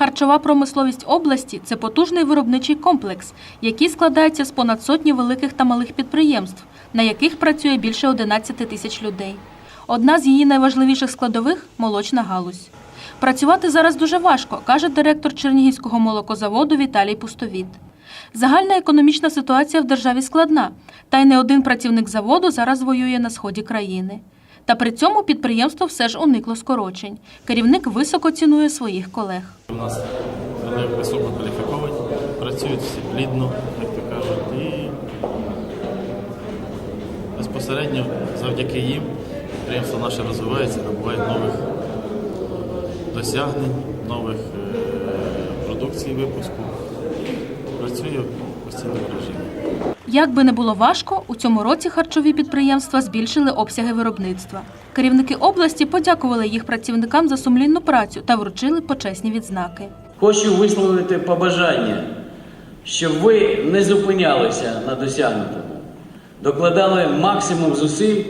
Харчова промисловість області це потужний виробничий комплекс, який складається з понад сотні великих та малих підприємств, на яких працює більше 11 тисяч людей. Одна з її найважливіших складових молочна галузь. Працювати зараз дуже важко, каже директор Чернігівського молокозаводу Віталій Пустовіт. Загальна економічна ситуація в державі складна, та й не один працівник заводу зараз воює на сході країни. Та при цьому підприємство все ж уникло скорочень. Керівник високо цінує своїх колег. У нас вони високо кваліфіковані, працюють всі плідно, як то кажуть, і безпосередньо завдяки їм підприємство наше розвивається, набуває нових досягнень, нових е, продукцій випуску. Працює в режимі. Як би не було важко, у цьому році харчові підприємства збільшили обсяги виробництва. Керівники області подякували їх працівникам за сумлінну працю та вручили почесні відзнаки. Хочу висловити побажання, щоб ви не зупинялися на досягнутому, докладали максимум зусиль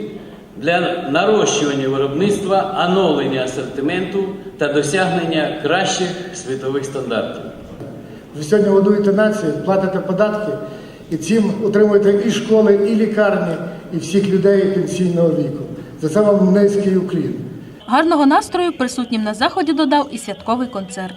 для нарощування виробництва, оновлення асортименту та досягнення кращих світових стандартів. Ви сьогодні годуєте націю, платите податки і цим утримуєте і школи, і лікарні, і всіх людей пенсійного віку. За це вам низький уклін. Гарного настрою присутнім на заході додав і святковий концерт.